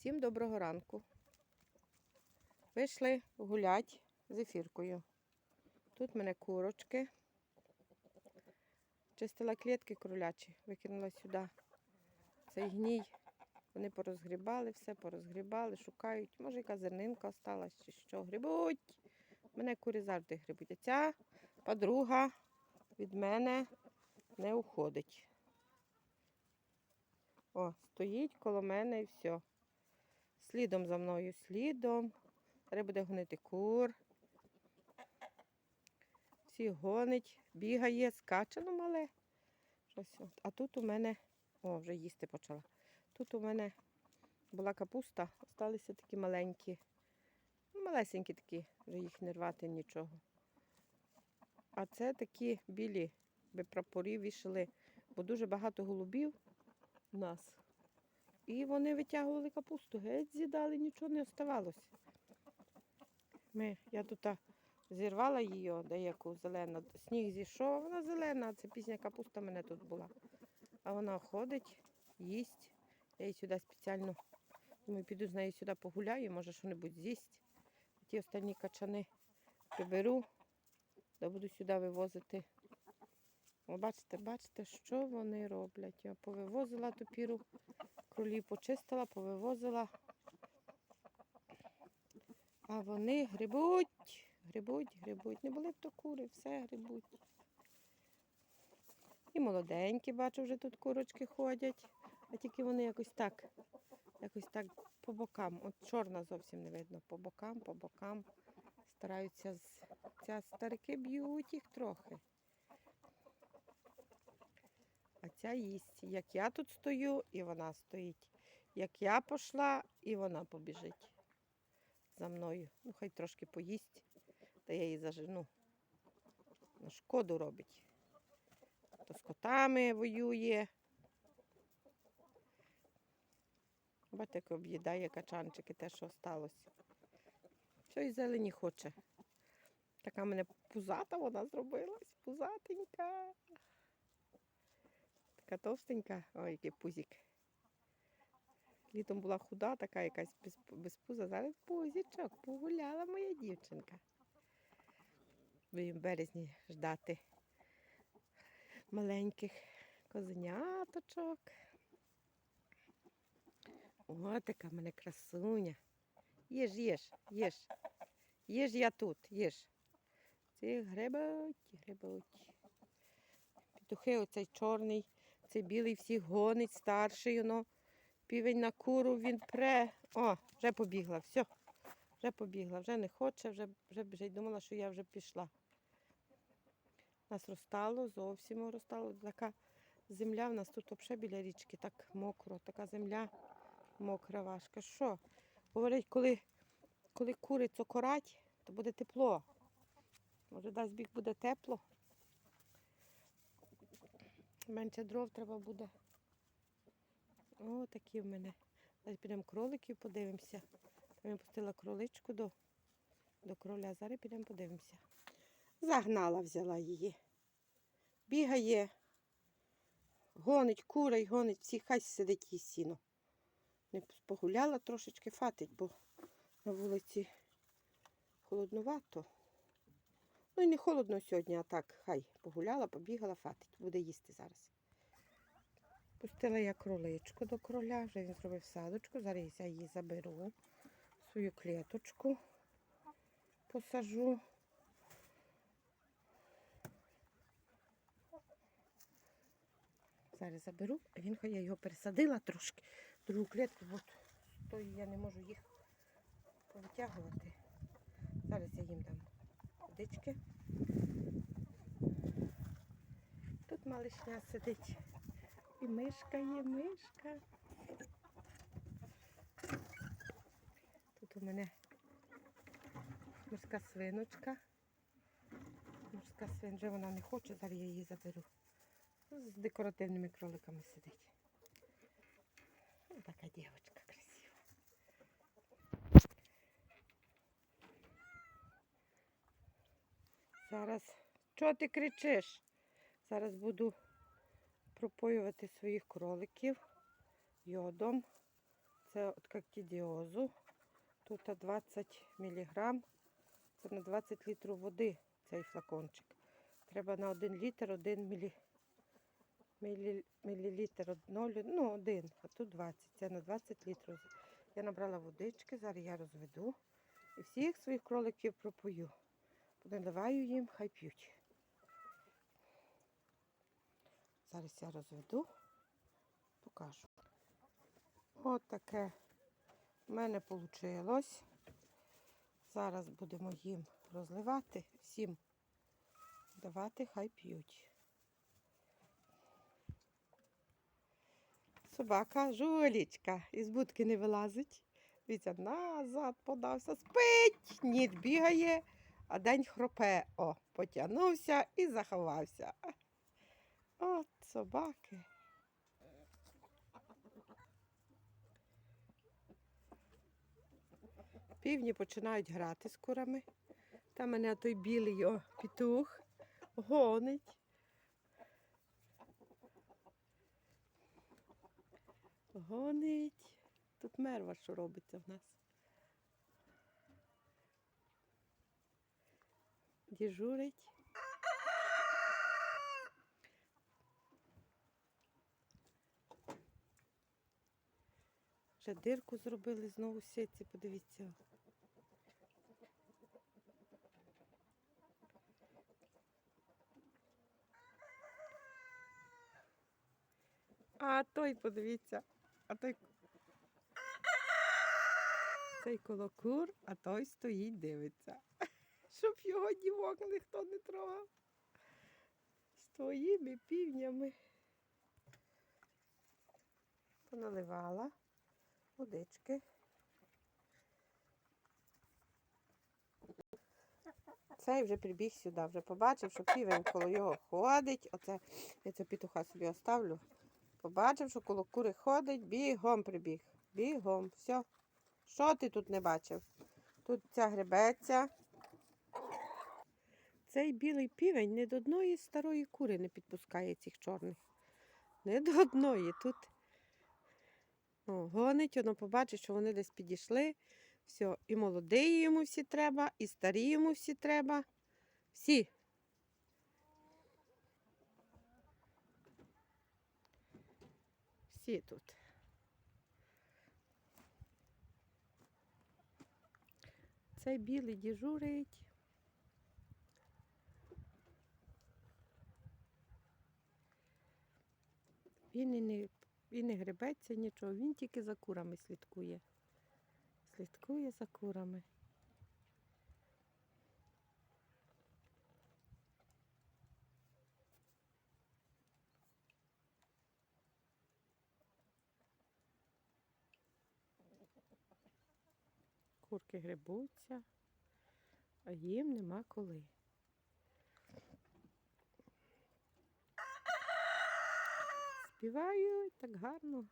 Всім доброго ранку. Вийшли гулять з ефіркою. Тут в мене курочки. Чистила клітки кролячі, викинула сюди цей гній. Вони порозгрібали все, порозгрібали, шукають. Може, яка зернинка осталась чи що. Грибуть. Мене курі завжди грибуть. А ця подруга від мене не уходить. О, стоїть коло мене і все. Слідом за мною, слідом. Треба буде гонити кур. Всі гонить, бігає, скаче, ну мале. Щось. А тут у мене, о, вже їсти почала. Тут у мене була капуста, залишилися такі маленькі, ну, малесенькі такі, вже їх не рвати нічого. А це такі білі, би прапорі вішали, бо дуже багато голубів у нас. І вони витягували капусту, геть з'їдали, нічого не оставалося. Ми, я тут зірвала її, деяку зелену, сніг зійшов, вона зелена, це пізня капуста в мене тут була. А вона ходить, їсть. Я її сюди спеціально думаю, піду з нею сюди погуляю, може що-небудь з'їсть. Ті останні качани приберу, да буду сюди вивозити. О, бачите, бачите, що вони роблять. Я повивозила топіру, кролі почистила, повивозила. А вони грибуть, грибуть, грибуть. Не були б то кури, все грибуть. І молоденькі, бачу, вже тут курочки ходять, а тільки вони якось так, якось так по бокам. От чорна зовсім не видно. По бокам, по бокам. Стараються з. Ця старики б'ють їх трохи. А ця їсть. Як я тут стою, і вона стоїть. Як я пішла, і вона побіжить за мною. Ну, хай трошки поїсть, та я її зажену. На шкоду робить. То з котами воює. Бачите, об'їдає качанчики, те, що осталось. Що й зелені хоче. Така мене пузата вона зробилась, пузатенька. Така товстенька. Ой, який пузик. Літом була худа, така якась без, без пуза. Зараз пузічок, погуляла моя дівчинка. Будемо в березні ждати маленьких козеняточок. О, така в мене красуня. Їж, їж, їж. Їж я тут, їж. Ці гребуть, гребуть. Петухи оцей чорний, цей білий всіх гонить, старший, воно. Півень на куру, він пре. О, вже побігла, все. Вже побігла, вже не хоче, вже, вже біжить. Думала, що я вже пішла. Нас розстало, зовсім розстало. Така земля в нас тут взагалі біля річки, так мокро, така земля мокра важка. Що? Говорять, коли, коли кури цокорать, то буде тепло. Може, дасть біг буде тепло. Менше дров треба буде. О, такі в мене. Зараз підемо кроликів подивимося. Там я пустила кроличку до, до кроля. Зараз підемо подивимося. Загнала, взяла її. Бігає, гонить, курей, гонить, всі хай сидить їй сіно. Не погуляла трошечки, фатить, бо на вулиці холоднувато. Ну і не холодно сьогодні, а так, хай погуляла, побігала, фатить. Буде їсти зараз. Пустила я кроличку до кроля, вже він зробив садочку. Зараз я її заберу, свою клеточку посажу. Зараз заберу, а він я його пересадила трошки другу клітку, з тої я не можу їх повитягувати. Зараз я їм дам водички. Тут малишня сидить. І мишка є, мишка. Тут у мене морська свиночка. Морська свин, вже вона не хоче, зараз я її заберу. З декоративними кроликами сидить. Ось така дівчинка Зараз. Чого ти кричиш? Зараз буду пропоювати своїх кроликів йодом. Це от кактідіозу. Тут 20 мг. Це на 20 літрів води цей флакончик. Треба на 1 літр 1 мілі... Мілі... мілілітр, од- ноль- ну, один, а тут 20. Це на 20 літрів. Я набрала водички, зараз я розведу. І всіх своїх кроликів пропою. Наливаю їм, хай п'ють. Зараз я розведу, покажу. От таке в мене вийшло. Зараз будемо їм розливати, всім давати, хай п'ють. Собака жулічка із будки не вилазить. Дивіться, назад подався, спить, ніч бігає, а день хропе. О, потягнувся і заховався. От собаки. Півні починають грати з курами. Там мене той білий о, петух гонить. Гонить. Тут мерва, що робиться в нас. Дежурить. Вже дирку зробили знову в сітці, подивіться. А той, подивіться, а той. Цей коло кур, а той стоїть, дивиться. Щоб його дівок ніхто не трогав. З твоїми півнями. Поналивала водички. Цей вже прибіг сюди, вже побачив, що півень коло його ходить. Оце я це петуха собі оставлю. Побачив, що коло кури ходить, бігом прибіг. Бігом. Все. Що ти тут не бачив? Тут ця гребеться. Цей білий півень ні до одної старої кури не підпускає цих чорних. Не до одної. Тут О, гонить, воно побачить, що вони десь підійшли. Все, і молодий йому всі треба, і старі йому всі треба. Всі. Всі тут. Цей білий дежурить. Він і не, і не гребеться нічого, він тільки за курами слідкує. Слідкує за курами. Курки грибуться, а їм нема коли. Співають так гарно.